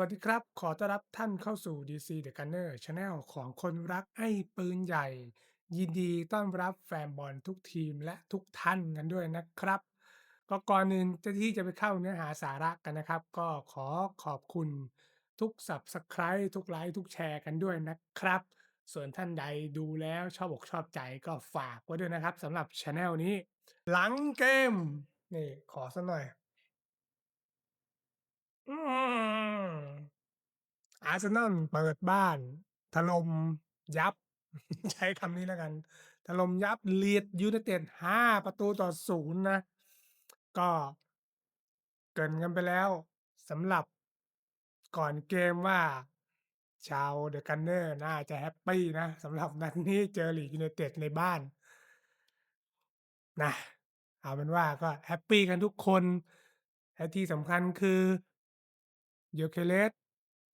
วัสดีครับ ขอต้อนรับท่านเข้าสู่ DC The Gunner Channel ของคนรักไอ้ปืนใหญ่ ยินดีต้อนรับแฟนบอลทุกทีมและทุกท่านกันด้วยนะครับ ก็ก่อนอื่นจะที่จะไปเข้าเนื้อหาสาระกันนะครับ ก็ขอขอบคุณทุก Subscribe ทุกไลค์ทุกแชร์กันด้วยนะครับ ส่วนท่านใดดูแล้วชอบอกชอบใจก็ฝากไว้ด้วยนะครับสำหรับช anel นี้ หลังเกมนี่ขอสักหน่อย อืม อาร์เซนอลเปิดบ้าน ถล่มยับ ใช้คำนี้แล้วกัน ถล่มยับ Leeds United 5ประตูต่อ0นย์นะ ก็เกรินกันไปแล้วสำหรับก่อนเกมว่า ชาว The Gunner น่าจะแฮปปี้นะสำหรับนัดนี้เจอ Leeds United ในบ้าน นะเอาเป็นว่าก็แฮปปี้กันทุกคนและที่สำคัญคือ Gyökeres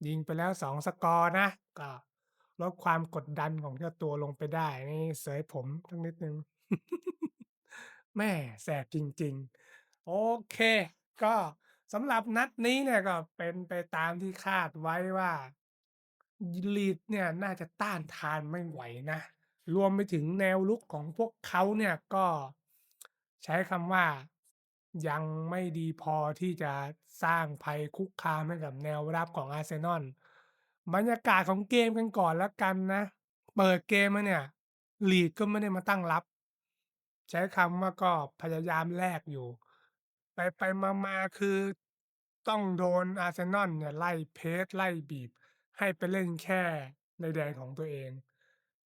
ยิงไปแล้ว2สกอร์นะ ก็ลดความกดดันของเจ้าตัวลงไปได้ นี่เสยผมสักนิดนึง แม่แสบจริง ๆ โอเค ก็สำหรับนัดนี้เนี่ยก็เป็นไปตามที่คาดไว้ว่า Leeds เนี่ยน่าจะต้านทานไม่ไหวนะ รวมไปถึงแนวรุกของพวกเขาเนี่ยก็ใช้คำว่า ยังไม่ดีพอที่จะสร้างภัยคุกคามให้กับแนวรับของอาร์เซนอล บรรยากาศของเกมกันก่อนแล้วกันนะ เปิดเกมมาเนี่ย Leeds ก็ไม่ได้มาตั้งรับ ใช้คำว่าก็พยายามแลกอยู่ ไปๆมาๆคือต้องโดนอาร์เซนอลเนี่ยไล่เพสไล่บีบ ให้ไปเล่นแค่ในแดนของตัวเอง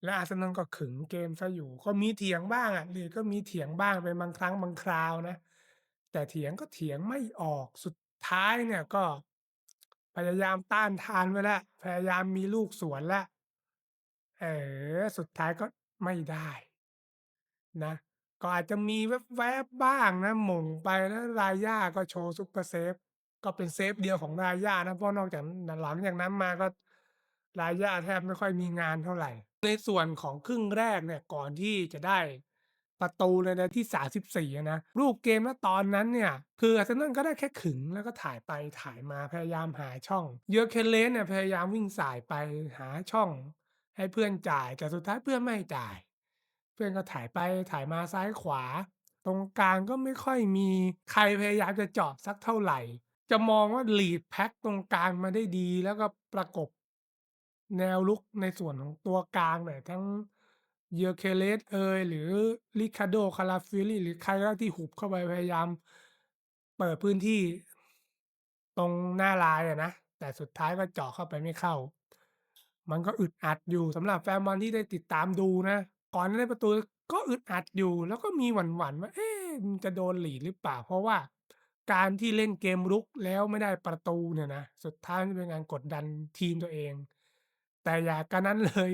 และอาร์เซนอลก็ขึงเกมเสียอยู่ ก็มีเถียงบ้างอะ Leeds ก็มีเถียงบ้างเป็นบางครั้งบางคราวนะ แต่เถียงก็เถียงไม่ออก สุดท้ายเนี่ยก็ พยายามต้านทานไว้แล้ว พยายามมีลูกสวนแล้ว เออ สุดท้ายก็ไม่ได้ นะ ก็อาจจะมีแวบ ๆ บ้างนะ หม่งไปแล้ว Raya ก็โชว์ซุปเปอร์เซฟก็เป็นเซฟเดียวของ Raya นะ เพราะนอกจาก หลังจากนั้นมาก็ Raya แทบไม่ค่อยมีงานเท่าไร ในส่วนของครึ่งแรกเนี่ย ก่อนที่จะได้ ประตูในนาที่ 34 นะรูปเกมณตอนนั้นเนี่ย คืออาร์เซนอลก็ได้แค่ขึงแล้วก็ถ่ายไปถ่ายมาพยายามหาช่อง Gyökeres เนี่ยพยายามวิ่งสายไปหาช่อง ให้เพื่อนจ่ายแต่สุดท้ายเพื่อนไม่จ่าย เพื่อนก็ถ่ายไปถ่ายมาซ้ายขวา ตรงกลางก็ไม่ค่อยมีใครพยายามจะเจาะสักเท่าไหร่ จะมองว่า Leeds แพ็กตรงกลางมาได้ดีแล้วก็ประกบแนวรุกในส่วนของตัวกลางเนี่ยทั้ง Gyökeres เอย หรือ Ricardo Calafiori หรือใครก็ได้ที่หุบเข้าไปพยายาม เปิดพื้นที่ ตรงหน้าลายอะนะ แต่สุดท้ายก็เจาะเข้าไปไม่เข้า มันก็อึดอัดอยู่สำหรับแฟนบอลที่ได้ติดตามดูนะ ก่อนได้ประตูก็อึดอัดอยู่ แล้วก็มีหวั่น ๆ ว่า เอ๊ะ มันจะโดน Leeds หรือเปล่า เพราะว่าการที่เล่นเกมรุกแล้วไม่ได้ประตูเนี่ยนะ สุดท้ายมันเป็นการกดดันทีมตัวเอง แต่อย่ากันนั้นเลย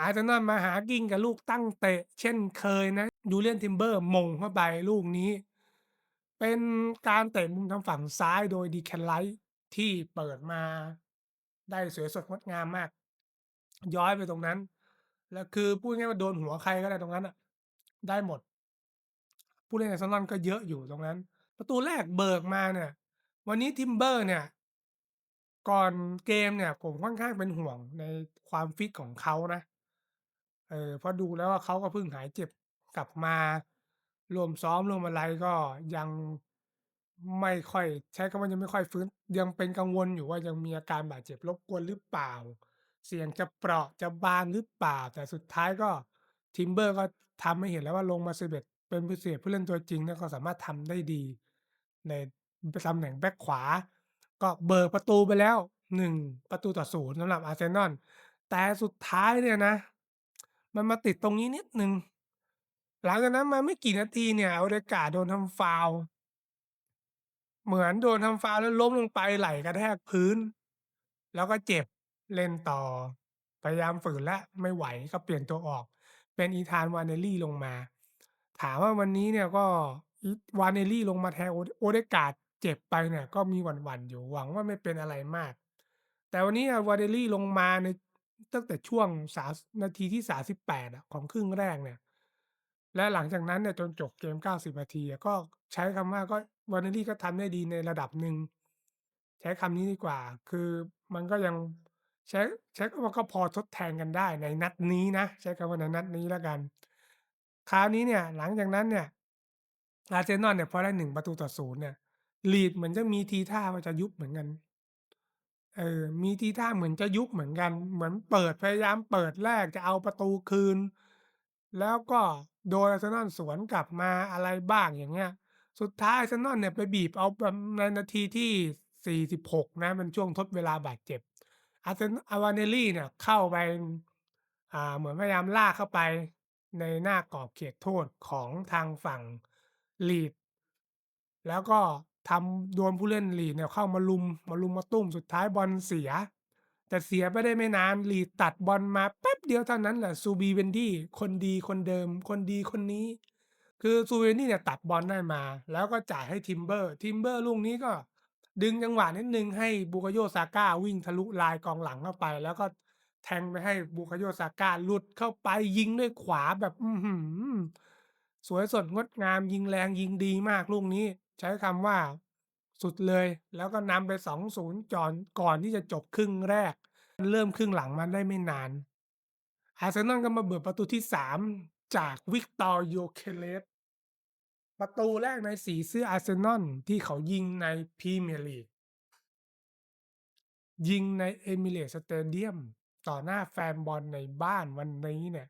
อาร์เซนอลมาหากินกับลูกตั้งเตะ เช่นเคยนะ Julian Timber หม่งเข้าไปลูกนี้ เป็นการเตะมุมทางฝั่งซ้ายโดย Declan Rice ที่เปิดมาได้สวยสดงดงามมาก ย้อยไปตรงนั้น แล้วคือพูดง่ายๆว่าโดนหัวใครก็ได้ตรงนั้นน่ะ ได้หมด ผู้เล่นอาร์เซนอลก็เยอะอยู่ตรงนั้น ประตูแรกเบิกมาเนี่ย วันนี้ Timber เนี่ย ก่อนเกมเนี่ย ผมค่อนข้างเป็นห่วงในความฟิตของเขานะ เออ เพราะดูแล้วว่าเขาก็เพิ่งหายเจ็บกลับมา รวมซ้อม รวมอะไรก็ยัง ไม่ค่อย ใช้คำว่ายังไม่ค่อยฟื้น ยังเป็นกังวลอยู่ว่า ยังมีอาการบาดเจ็บรบกวนหรือเปล่า เสี่ยงจะเปราะจะบางหรือเปล่า แต่สุดท้ายก็ Timber ก็ทำให้เห็นแล้วว่า ลงมา 11 เป็นพิเศษผู้เล่นตัวจริงเนี่ย ก็สามารถทำได้ดี ใน ตำแหน่งแบ็กขวา ก็เบิกประตูไปแล้ว 1 ประตูต่อ 0 สำหรับอาร์เซนอล แต่สุดท้ายเนี่ยนะ มันมาติดตรงนี้นิดหนึ่ง หลังจากนั้นมาไม่กี่นาทีเนี่ย Odegaard โดนทำฟาวล์ เหมือนโดนทำฟาวล์แล้วล้มลงไปไหล่กระแทกพื้น แล้วก็เจ็บเล่นต่อ พยายามฝืนแล้วไม่ไหวก็เปลี่ยนตัวออก เป็น Ethan Nwaneri ลงมา ถามว่าวันนี้เนี่ยก็อี Nwaneri ลงมาแทนโอ Odegaard เจ็บไปเนี่ยก็มีหวั่นๆอยู่หวังว่าไม่เป็นอะไรมาก แต่วันนี้อะ Nwaneri ลงมาใน ตั้งแต่ช่วงสามนาทีที่ 38 อะ ของครึ่งแรกเนี่ย และหลังจากนั้นเนี่ยจนจบเกม 90 นาทีอะ ก็ใช้คำว่าก็ Nwaneri ก็ทำได้ดีในระดับหนึ่ง ใช้คำนี้ดีกว่า คือมันก็ยัง ใช้ ใช้คำว่าก็พอทดแทนกันได้ในนัดนี้นะ ใช้คำว่าในนัดนี้แล้วกัน คราวนี้เนี่ย หลังจากนั้นเนี่ย อาร์เซนอลเนี่ย พอได้ 1 ประตูต่อ 0 เนี่ย Leeds เหมือนจะมีทีท่าว่าจะยุบเหมือนกัน เออ มีทีท่าเหมือนจะยุบเหมือนกัน เหมือนเปิด พยายามเปิดแรกจะเอาประตูคืน แล้วก็โดนอาร์เซนอลสวนกลับมาอะไรบ้าง อย่างเงี้ย สุดท้ายอาร์เซนอลเนี่ยไปบีบเอาแบบในนาทีที่ 46 นะเป็นช่วงทดเวลาบาดเจ็บ อาร์เซน Avanelli เนี่ยเข้าไป อ่า เหมือนพยายามลากเข้าไปในหน้ากรอบเขตโทษของทางฝั่ง Leeds แล้วก็ ทำโดนผู้เล่น Leeds เนี่ยเข้ามารุมมารุมมาตุ้มสุดท้ายบอลเสีย แต่เสียไปได้ไม่นาน Leeds ตัดบอลมาแป๊บเดียวเท่านั้นแหละ Zubimendi คนดีคนเดิม คนดีคนนี้ คือ Zubimendi เนี่ยตัดบอลได้มา แล้วก็จ่ายให้ Timber Timber ลูกนี้ก็ดึงจังหวะนิดนึงให้ Bukayo Saka วิ่งทะลุลายกองหลังเข้าไป แล้วก็แทงไปให้ Bukayo Saka หลุดเข้าไปยิงด้วยขวาแบบ อื้อฮือสวยสดงดงามยิงแรงยิงดีมากลูกนี้ ใช้คำว่าสุดเลย แล้วก็นำไป 2-0ก่อนก่อนที่จะจบครึ่งแรก เริ่มครึ่งหลังมาได้ไม่นาน อาร์เซนอลก็มาเบิดประตูที่ 3 จาก Victor Gyökeres ประตูแรกในสีเสื้ออาร์เซนอลที่เขายิงในพรีเมียร์ลีกยิงใน Emirates Stadium ต่อหน้าแฟนบอลในบ้านวันนี้เนี่ย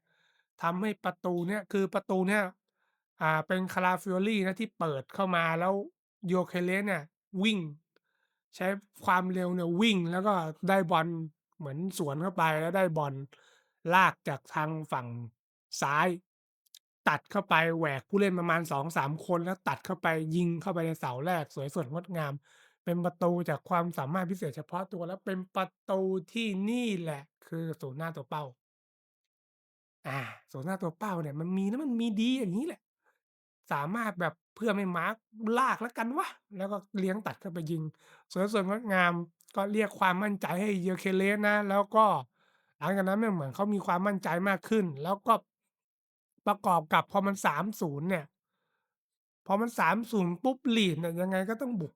ทำให้ประตูเนี้ยคือประตูเนี้ย อ่า เป็น Calafiori นะ ที่เปิดเข้ามาแล้ว Gyökeres เนี่ยวิ่ง ใช้ความเร็วเนี่ยวิ่ง แล้วก็ได้บอลเหมือนสวนเข้าไป แล้วได้บอลลากจากทางฝั่งซ้าย ตัดเข้าไป แหวกผู้เล่นประมาณ 2-3 คน แล้วตัดเข้าไปยิงเข้าไปในเสาแรกสวยสดงดงาม เป็นประตูจากความสามารถพิเศษเฉพาะตัว และเป็นประตูที่นี่แหละ คือศูนย์หน้าตัวเป้า อา ศูนย์หน้าตัวเป้าเนี่ยมันมีนะมันมีดีอย่างงี้แหละ สามารถแบบ เพื่อนไม่มาร์ก ลากแล้วกันวะ แล้วก็เลี้ยงตัดเข้าไปยิง สวยสดงดงาม ก็เรียกความมั่นใจให้ Gyökeres นะ แล้วก็หลังจากนั้นเนี่ยเหมือนเขามีความมั่นใจมากขึ้น แล้วก็ ประกอบกับพอมัน 3-0 เนี่ย พอมัน 3-0 ปุ๊บ Leeds เนี่ย ยังไงก็ต้องบุก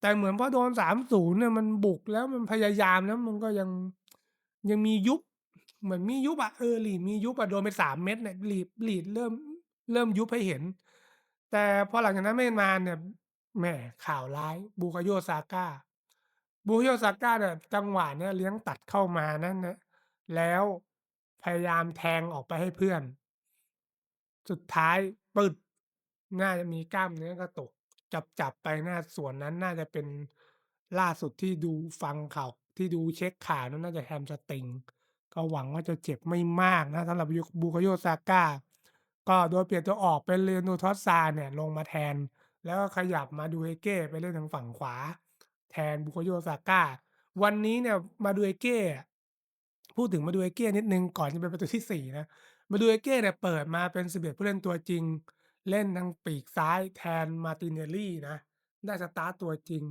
แต่เหมือนพอโดน 3-0 เนี่ย มันบุกแล้ว มันพยายามแล้ว มันก็ยัง ยังมียุบ เหมือนมียุบอะ เออ Leeds มียุบอะ โดนไป 3 เม็ดเนี่ย Leeds Leeds เริ่ม เริ่มยุบให้เห็น แต่พอหลังจากนั้นไม่นานเนี่ยแหมข่าวร้าย Bukayo Saka Bukayo Saka เนี่ยจังหวะเนี้ยเลี้ยงตัดเข้ามานั่นนะแล้วพยายามแทงออกไปให้เพื่อน สุดท้ายปึ๊ดน่าจะมีกล้ามเนื้อกระตุก จับๆไปน่าส่วนนั้นน่าจะเป็นล่าสุดที่ดูฟังข่าวที่ดูเช็กข่าวนั้นน่าจะแฮมสตริง ก็หวังว่าจะเจ็บไม่มากนะสำหรับยุ Bukayo Saka ก็ ก็โดยเปลี่ยนตัวออกเป็น Leandro Trossard เนี่ยลงมาแทน แล้วก็ขยับ Madueke ไปเล่นทางฝั่งขวา แทน Bukayo Saka วันนี้เนี่ย Madueke อะพูดถึง Madueke นิดนึงก่อนจะเป็นประตูที่ 4 นะ Madueke เนี่ยเปิดมาเป็น11ผู้เล่นตัวจริง เล่นทางปีกซ้ายแทน Martinelli นะได้สตาร์ตตัวจริง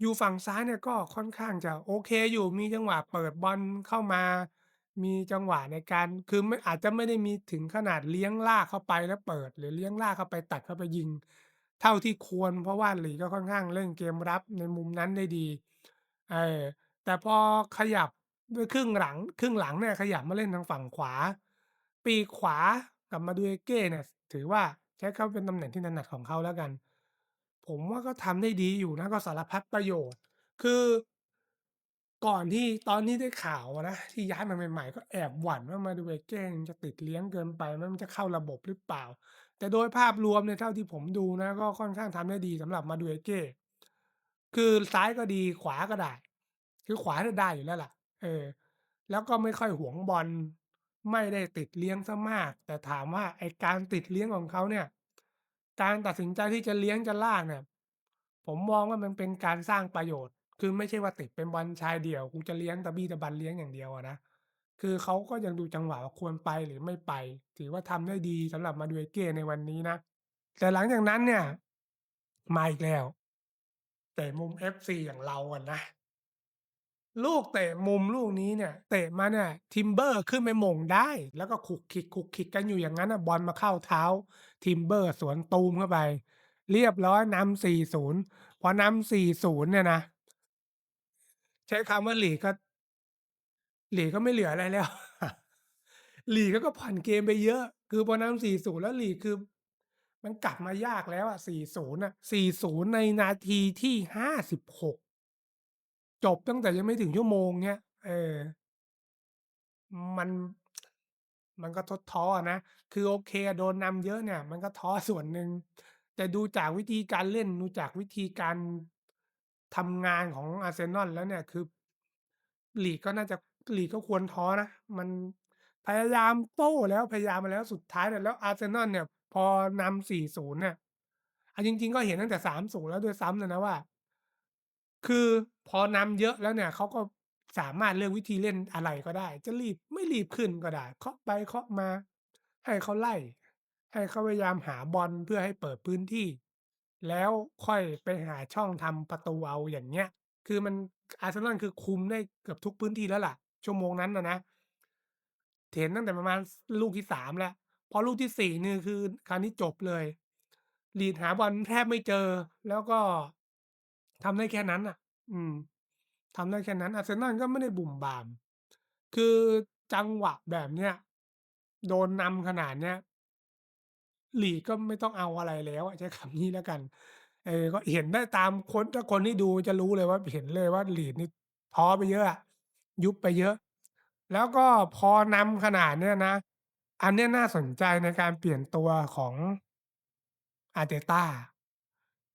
อยู่ฝั่งซ้ายเนี่ยก็ค่อนข้างจะโอเคอยู่มีจังหวะเปิดบอลเข้ามา มีจังหวะในการ คือไม่ อาจจะไม่ได้มีถึงขนาดเลี้ยงลากเข้าไปแล้วเปิด หรือเลี้ยงลากเข้าไป ตัดเข้าไปยิงเท่าที่ควร เพราะว่า Leeds ก็ค่อนข้างเล่นเกมรับในมุมนั้นได้ดี เออ แต่พอขยับด้วยครึ่งหลัง ครึ่งหลังเนี่ยขยับมาเล่นทางฝั่งขวา ปีกขวากับ Madueke เนี่ย ถือว่า ใช้คำว่าเป็นตำแหน่งที่ถนัดของเขาแล้วกัน ผมว่าก็ทำได้ดีอยู่นะ ก็สารพัดประโยชน์ คือ ก่อนที่ตอนที่ได้ข่าวอะนะ ที่ย้ายมาใหม่ ๆ ก็แอบหวั่นว่า Madueke มันจะติดเลี้ยงเกินไปไหม มันจะเข้าระบบหรือเปล่า แต่โดยภาพรวมเนี่ย เท่าที่ผมดูนะ ก็ค่อนข้างทำได้ดีสำหรับ Madueke คือซ้ายก็ดี ขวาก็ได้ คือขวาเนี่ยได้อยู่แล้วล่ะ เออ แล้วก็ไม่ค่อยหวงบอล ไม่ได้ติดเลี้ยงเสียมาก แต่ถามว่า ไอ้การติดเลี้ยงของเขาเนี่ย การตัดสินใจที่จะเลี้ยง จะลากเนี่ย ผมมองว่า มันเป็นการสร้างประโยชน์ คือไม่ใช่ว่าติดเป็นบอลชายเดี่ยวกูจะเลี้ยงตะบี้ตะบันเลี้ยงอย่างเดียวอะนะ คือเขาก็ยังดูจังหวะว่าควรไปหรือไม่ไป ถือว่าทำได้ดีสำหรับ Madueke ในวันนี้นะ แต่หลังจากนั้นเนี่ย มาอีกแล้วเตะมุม FC อย่างเราอะนะ ลูกเตะมุมลูกนี้เนี่ย เตะมาเนี่ย Timber ขึ้นไปหม่งได้ แล้วก็ขุกขิกๆกันอยู่อย่างงั้นน่ะบอลมาเข้าเท้า Timber สวนตูมเข้าไป เรียบร้อยนำ4-0พอนำ4-0เนี่ยนะ ใช้คำว่าหลีก็ หลีก็ไม่เหลืออะไรแล้ว หลีดเขาก็ผ่อนเกมไปเยอะ คือพอนำ4-0แล้วหลีคือ มันกลับมายากแล้วอะ4-0น่ะ4-0ในนาทีที่56จบตั้งแต่ยังไม่ถึงชั่วโมงเงี้ยเออ มันมันก็ท้อท้อนะ คือโอเคโดนนำเยอะเนี่ย มันก็ท้อส่วนหนึ่ง แต่ดูจากวิธีการเล่น ดูจากวิธีการ ทำงานของอาร์เซนอลแล้วเนี่ย คือ ลีดก็น่าจะ ลีดก็ควรท้อนะ มันพยายามโต้แล้ว พยายามมาแล้ว สุดท้ายเนี่ย แล้วอาร์เซนอลเนี่ย พอนำ 4-0 เนี่ย เอาจริง ๆ ก็เห็นตั้งแต่ 3-0 แล้วด้วยซ้ำเลยนะว่า คือพอนำเยอะแล้วเนี่ย เขาก็สามารถเลือกวิธีเล่นอะไรก็ได้ จะรีบ ไม่รีบขึ้นก็ได้ เคาะไปเคาะมา ให้เขาไล่ ให้เขาพยายามหาบอลเพื่อให้เปิดพื้นที่ แล้วค่อยไปหาช่องทำประตูเอา อย่างเงี้ย คือมัน อาร์เซนอล คือคุมได้เกือบทุกพื้นที่แล้วล่ะ ชั่วโมงนั้นน่ะนะ เห็นตั้งแต่ประมาณลูกที่ 3 แล้ว พอลูกที่ 4 นี่คือ คราวนี้จบเลย ลีดหาบอลแทบไม่เจอ แล้วก็ทำได้แค่นั้นน่ะ อืม ทำได้แค่นั้น อาร์เซนอล ก็ไม่ได้บุ่มบ่าม คือจังหวะแบบเนี้ย โดนนำขนาดเนี้ย หลีก็ไม่ต้องเอาอะไรแล้วอะ ใช้ คำนี้แล้วกัน เออ ก็เห็นได้ตามคน ถ้าคนที่ดูจะรู้เลยว่า เห็นเลยว่า ลีดนี่ท้อไปเยอะอะ ยุบไปเยอะ แล้วก็พอนำขนาดเนี้ยนะ อันเนี้ยน่าสนใจในการเปลี่ยนตัวของ Arteta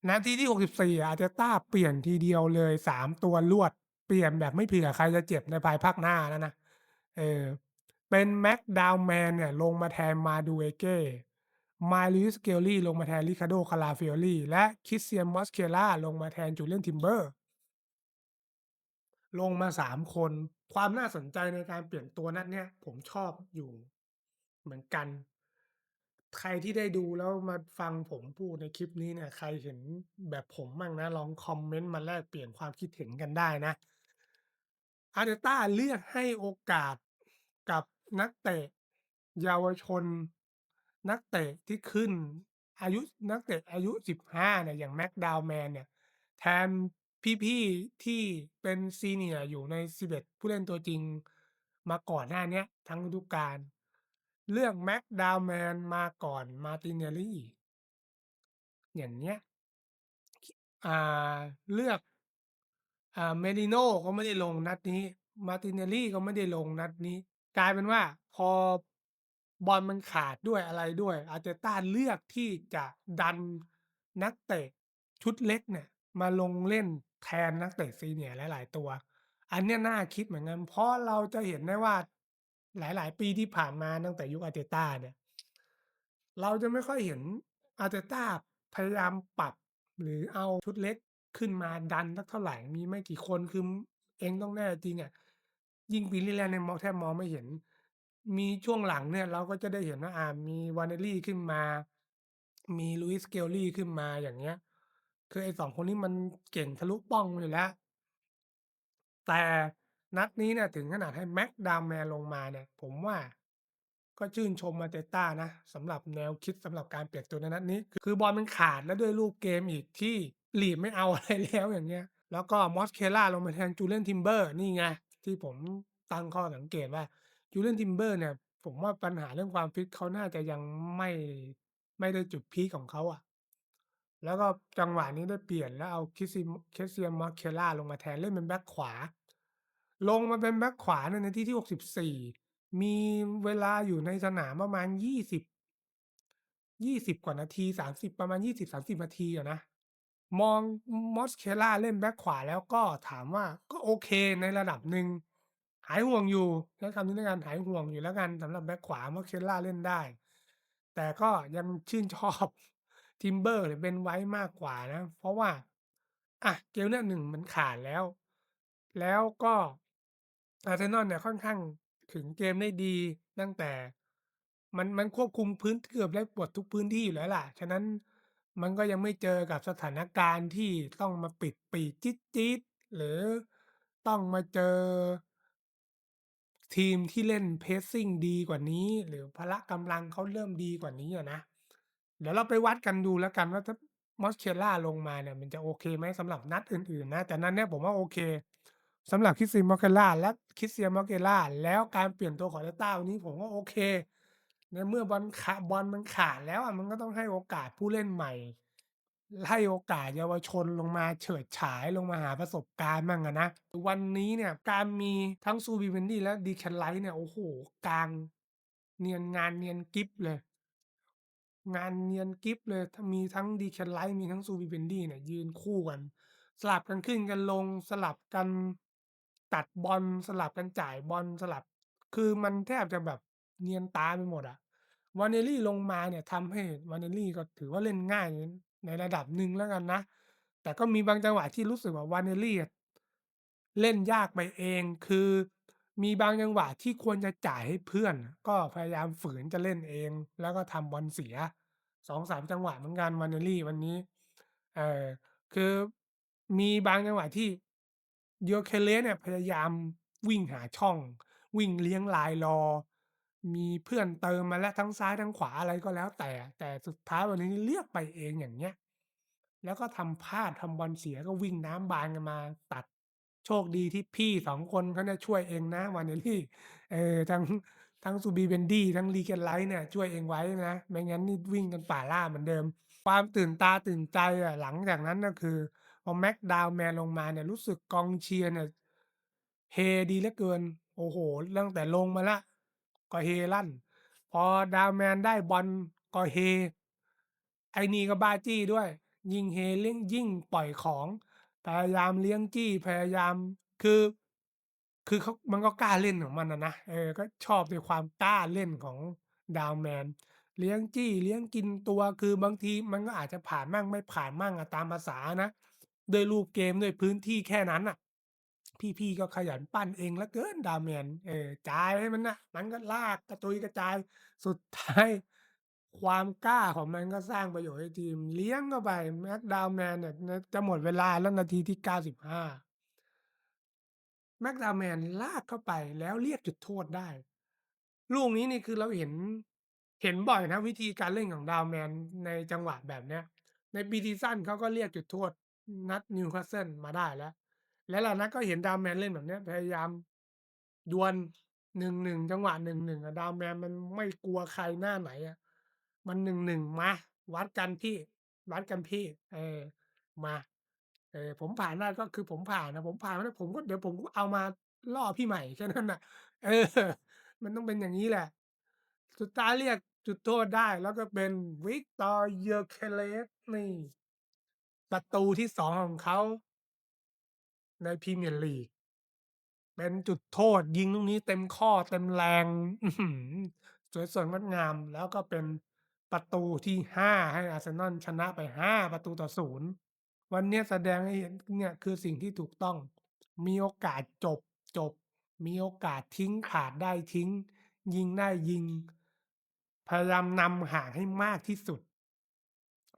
นาทีที่ 64อะ Arteta เปลี่ยนทีเดียวเลย 3 ตัวรวด เปลี่ยนแบบไม่เผื่อใครจะเจ็บในภายภาคหน้าแล้วนะ เออ เป็น Mac-Darman เนี่ย ลงมาแทน Madueke Marouane Skelly ลงมาแทน Riccardo Calafiori และ Christian Mosquera ลงมาแทน Julian Timber ลงมา 3 คน ความน่าสนใจในการเปลี่ยนตัวนัดเนี้ยผมชอบอยู่เหมือนกัน ใครที่ได้ดูแล้วมาฟังผมพูดในคลิปนี้เนี่ย ใครเห็นแบบผมมั่งนะ ลองคอมเมนต์มาแลกเปลี่ยนความคิดเห็นกันได้นะ Arteta เลือกให้โอกาสกับนักเตะเยาวชน นักเตะที่ขึ้น อายุ นักเตะอายุ 15 เนี่ย อย่าง Mac-Darman เนี่ย แทนพี่ ๆ ที่เป็น Senior อยู่ใน 11 ผู้เล่นตัวจริงมาก่อนหน้าเนี้ย ทั้งฤดูกาล เลือก Mac-Darman มาก่อน Martinelli อย่างเงี้ย คิ อ่า เลือก อ่า Merino ก็ไม่ได้ลงนัดนี้ Martinelli ก็ไม่ได้ลงนัดนี้ กลายเป็นว่าพอ บอลมันขาดด้วยอะไรด้วย Arteta เลือกที่จะดันนักเตะชุดเล็กเนี่ย มาลงเล่นแทนนักเตะ Senior หลาย ๆ ตัว อันเนี้ยน่าคิดเหมือนกัน เพราะเราจะเห็นได้ว่า หลาย ๆ ปีที่ผ่านมาตั้งแต่ยุค Arteta เนี่ย เราจะไม่ค่อยเห็น Arteta พยายามปรับ หรือเอาชุดเล็กขึ้นมาดันสักเท่าไหร่ มีไม่กี่คนคือเองต้องแน่จริงอะยิ่งปีที่แล้วเนี่ยมองแทบมองไม่เห็น มีช่วงหลังเนี่ย เราก็จะได้เห็นว่า อ่า มี Waneri ขึ้นมา มี Luis Skelly ขึ้นมา อย่างเงี้ย คือไอ้ 2 คนนี้มันเก่งทะลุป้องอยู่แล้ว แต่นัดนี้เนี่ย ถึงขนาดให้ Mac-Darman ลงมาเนี่ย ผมว่าก็ชื่นชม Arteta นะสำหรับแนวคิด สำหรับการเปลี่ยนตัวในนัดนี้ คือบอลมันขาด แล้วด้วยรูปเกมอีกที่ลีดไม่เอา อะไร แล้ว อย่างเงี้ย แล้วก็ Mosquera ลงมาแทน Julian Timber นี่ไง ที่ผมตั้งข้อสังเกตว่า Julian Timber เนี่ย ผมว่าปัญหาเรื่องความฟิตเขาน่าจะยังไม่ ไม่ได้จุดพีกของเขาอะ แล้วก็จังหวะนี้ได้เปลี่ยน แล้วเอา Chrisi Christian Mosquera ลงมาแทน เล่นเป็นแบ็กขวา ลงมาเป็นแบ็กขวาในนาทีที่ 64 มีเวลาอยู่ในสนามประมาณ 20 20 กว่านาที 30 ประมาณ 20-30 นาทีอะนะ มอง Mosquera เล่นแบ็กขวาแล้วก็ถามว่าก็โอเคในระดับหนึ่ง หายห่วงอยู่ใช้คำนี้แล้วกันหายห่วงอยู่แล้วกันสำหรับแบ็กขวา Mosquera เล่นได้ แต่ก็ยังชื่นชอบ Timber หรือ Ben White มากกว่านะ เพราะว่า อะเกมเนี้ย1มันขาดแล้ว แล้วก็อาร์เซนอลเนี่ยค่อนข้างขึงเกมได้ดีตั้งแต่ มันมันควบคุมพื้นเกือบได้หมดทุกพื้นที่อยู่แล้วล่ะ ฉะนั้นมันก็ยังไม่เจอกับสถานการณ์ที่ต้องมาปิดปีกจี๊ดๆหรือต้องมาเจอ ทีมที่เล่น Pressing ดีกว่านี้ หรือพละกำลังเขาเริ่มดีกว่านี้อะนะ เดี๋ยวเราไปวัดกันดูแล้วกันว่าถ้า Mosquera ลงมาเนี่ยมันจะโอเคไหมสำหรับนัดอื่นๆนะ แต่นัดเนี้ยผมว่าโอเคสำหรับ Christian Mosquera และ Christian Mosquera แล้วการเปลี่ยนตัวของ Arteta วันนี้ผมว่าโอเคในเมื่อบอลขาบอลมันขาดแล้วอะมันก็ต้องให้โอกาสผู้เล่นใหม่ ให้โอกาสเยาวชนลงมาเฉิดฉาย ลงมาหาประสบการณ์บ้างอะนะ วันนี้เนี่ยการมีทั้ง Zubimendi และ Declan Rice เนี่ย โอ้โฮกลาง เนียนงานเนียนกิ๊บเลย งานเนียนกิ๊บเลยถ้ามีทั้ง Declan Rice มีทั้ง Zubimendi เนี่ย ยืนคู่กัน สลับกันขึ้นกันลงสลับกันตัดบอลสลับกันจ่ายบอลสลับ คือมันแทบจะแบบเนียนตาไปหมดอะ Waneri ลงมาเนี่ยทำให้ Waneri ก็ถือว่าเล่นง่าย ในระดับหนึ่งแล้วกันนะ แต่ก็มีบางจังหวะที่รู้สึกว่า Waneri อะ เล่นยากไปเอง คือมีบางจังหวะที่ควรจะจ่ายให้เพื่อน ก็พยายามฝืนจะเล่นเอง แล้วก็ทำบอลเสีย 2-3 จังหวะเหมือนกัน Waneri วันนี้ เอ่อ คือมีบางจังหวะที่ Gyökeres เนี่ยพยายามวิ่งหาช่อง วิ่งเลี้ยงลายรอ มีเพื่อนเติมมาแล้วทั้งซ้ายทั้งขวาอะไรก็แล้ว แต่ แต่สุดท้าย Waneri เลือกไปเองอย่างเงี้ย แล้วก็ทำพลาดทำบอลเสียก็วิ่งน้ำบานกันมา ตัดโชคดีที่พี่2คนเขาเนี่ยช่วยเองนะ Waneri เออทั้งทั้ง Zubimendi ทั้ง Declan Rice เนี่ยช่วยเองไว้นะไม่งั้นนี่วิ่งกันป่าราเหมือนเดิม ความตื่นตาตื่นใจอะหลังจากนั้นก็คือพอ McTominay ลงมาเนี่ยรู้สึกกองเชียร์เนี่ยเฮดีเหลือเกิน โอ้โฮตั้งแต่ลงมาล้ว ก็เฮลั่น พอ Townsend ได้บอลก็เฮ ไอนี่ก็บ้าจี้ด้วย ยิ่งเฮเล่นยิ่งปล่อยของพยายามเลี้ยงจี้พยายามคือ คือเขามันก็กล้าเล่นของมันอะนะเออก็ชอบในความกล้าเล่นของ Townsend เลี้ยงจี้เลี้ยงกินตัวคือบางทีมันก็อาจจะผ่านมั่งไม่ผ่านมั่งอะตามประสานะด้วยรูปเกมด้วยพื้นที่แค่นั้นน่ะ พี่ ๆ ก็ขยันปั้นเองเหลือเกิน Townsend เออ จ่ายให้มันน่ะ มันก็ลากกระจุยกระจาย สุด ท้าย ความกล้าของมันก็สร้างประโยชน์ให้ทีม เลี้ยงเข้าไป McTominay เนี่ยนจะหมดเวลาแล้วนาทีที่ 95 McTominay ลากเข้าไป แล้วเรียกจุดโทษได้ ลูกนี้นี่คือเราเห็น เห็นบ่อยนะวิธีการเล่นของ Townsend ในจังหวะแบบเนี้ย ใน Pre-season เขาก็เรียกจุดโทษนัด Newcastle มาได้แล้ว หลาย ๆ นัดก็เห็น Townsend เล่นแบบเนี้ย พยายาม ดวล 1-1 จังหวะ 1-1 อะ Townsend มันไม่กลัวใครหน้าไหนอะ มัน 1-1 มา วัดกันพี่ วัดกันพี่ เออ มา เออ ผมผ่านได้ ก็คือผมผ่านอะ ผมผ่านมาแล้วผมก็ เดี๋ยวผมก็เอามาล่อพี่ใหม่ แค่นั้นน่ะ เออ มันต้องเป็นอย่างงี้แหละ สุดท้ายเรียกจุดโทษได้ แล้วก็เป็น Victor Gyökeres นี่ ประตูที่ 2 ของเขา ในพรีเมียร์ลีก เป็นจุดโทษ ยิงลูกนี้เต็มข้อ เต็มแรง อื้อฮือ สวยสดงดงาม แล้วก็เป็นประตูที่ 5 ให้อาร์เซนอลชนะไป 5-0 วันเนี้ยแสดงให้เห็น เนี่ยคือสิ่งที่ถูกต้อง มีโอกาสจบ จบ มีโอกาสทิ้งขาดได้ทิ้ง ยิงได้ยิง พยายามนำห่างให้มากที่สุด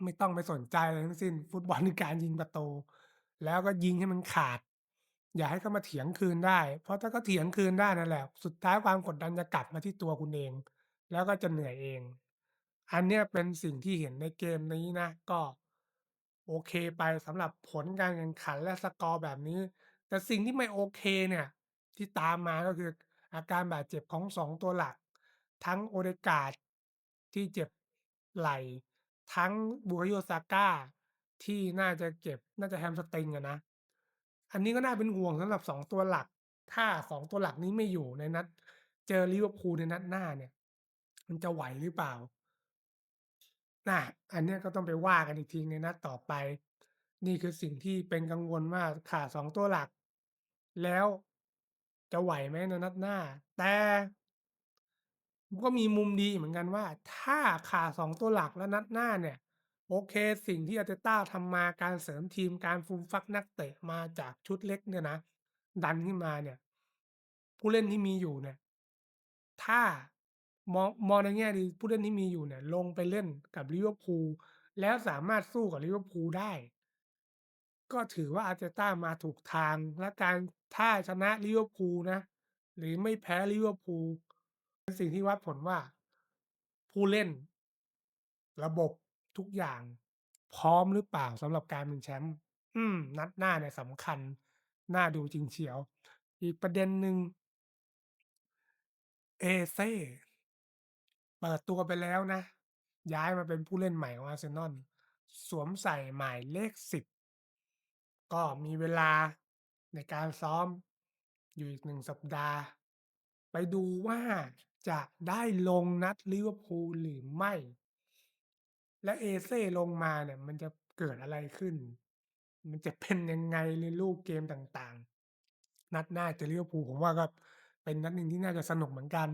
ไม่ต้องไปสนใจอะไรทั้งสิ้น ฟุตบอล คือการยิงประตู แล้วก็ยิงให้มันขาด อย่าให้เขามาเถียงคืนได้ เพราะถ้าเขาเถียงคืนได้นั่นแหละ สุดท้ายความกดดันจะกลับมาที่ตัวคุณเอง แล้วก็จะเหนื่อยเอง อันเนี้ยเป็นสิ่งที่เห็นในเกมนี้นะ ก็ โอเคไปสำหรับผลการแข่งขันและสกอร์แบบนี้ แต่สิ่งที่ไม่โอเคเนี่ย ที่ตามมาก็คืออาการบาดเจ็บของ2ตัวหลัก ทั้ง Odegaard ที่เจ็บไหล่ ทั้ง Bukayo Saka ที่น่าจะเจ็บน่าจะแฮมสตริงอะนะ อันนี้ก็น่าเป็นห่วงสำหรับ 2 ตัวหลัก ถ้า 2 ตัวหลักนี้ไม่อยู่ในนัด เจอลิเวอร์พูลในนัดหน้าเนี่ย มันจะไหวหรือเปล่า?อา อันเนี้ยก็ต้องไปว่ากันอีกทีในนัดต่อไป นี่คือสิ่งที่เป็นกังวลว่า ขาด 2 ตัวหลัก แล้วจะไหวไหมในนัดหน้า แต่ ก็มีมุมดีเหมือนกันว่า ถ้าขาด 2 ตัวหลัก แล้วนัดหน้าเนี่ย โอเค สิ่งที่ Arteta ทำมา การเสริมทีม การฟูมฟักนักเตะมาจากชุดเล็กเนี่ยนะ ดันขึ้นมาเนี่ย ผู้เล่นที่มีอยู่เนี่ย ถ้ามอง มองในแง่ดี ผู้เล่นที่มีอยู่เนี่ย ลงไปเล่นกับลิเวอร์พูล แล้วสามารถสู้กับลิเวอร์พูลได้ ก็ถือว่า Arteta มาถูกทาง และการ ถ้าชนะลิเวอร์พูลนะ หรือไม่แพ้ลิเวอร์พูล เป็นสิ่งที่วัดผลว่า ผู้เล่น ระบบ ทุกอย่างพร้อมหรือเปล่าสำหรับการเป็นแชมป์ อืม นัดหน้าเนี่ยสำคัญ น่าดูจริงเฉียว อีกประเด็นหนึ่ง Eze เปิดตัวไปแล้วนะ ย้ายมาเป็นผู้เล่นใหม่ของอาร์เซนอลสวมใส่หมายเลข10ก็มีเวลาในการซ้อมอยู่อีก1สัปดาห์ ไปดูว่าจะได้ลงนัดลิเวอร์พูลหรือไม่ และ Eze ลงมาเนี่ยมันจะเกิดอะไรขึ้น มันจะเป็นยังไงในรูปเกมต่าง ๆ นัดหน้าเจอลิเวอร์พูลผมว่าก็เป็นนัดหนึ่งที่น่าจะสนุกเหมือนกัน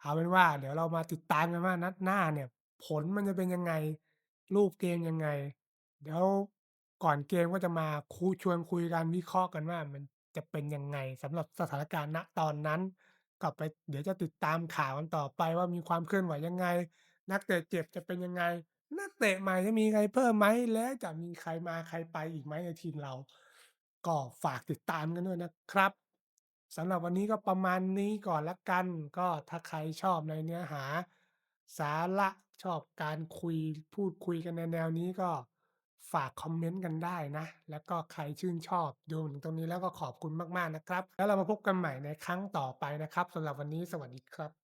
เอาเป็นว่า เดี๋ยวเรามาติดตามกันว่านัดหน้าเนี่ย ผลมันจะเป็นยังไง รูปเกมยังไง เดี๋ยวก่อนเกมก็จะมาคุชวนคุยกันวิเคราะห์กันว่า มันจะเป็นยังไงสำหรับสถานการณ์ณตอนนั้นก็ไปเดี๋ยวจะติดตามข่าวกันต่อไปว่ามีความเคลื่อนไหวยังไง นักเตะเจ็บจะเป็นยังไง นักเตะใหม่จะมีใครเพิ่มไหม และจะมีใครมาใครไปอีกไหมในทีมเรา ก็ฝากติดตามกันด้วยนะครับสำหรับวันนี้ก็ประมาณนี้ก่อนล้วกัน ก็ถ้าใครชอบในเนื้อหา สาระชอบการคุยพูดคุยกันในแนวนี้ก็ฝากคอมเมนต์กันได้นะ แล้วก็ใครชื่นชอบดูถึงตรงนี้แล้วก็ขอบคุณมากๆนะครับ แล้วเรามาพบกันใหม่ในครั้งต่อไปนะครับสำหรับวันนี้สวัสดีครับ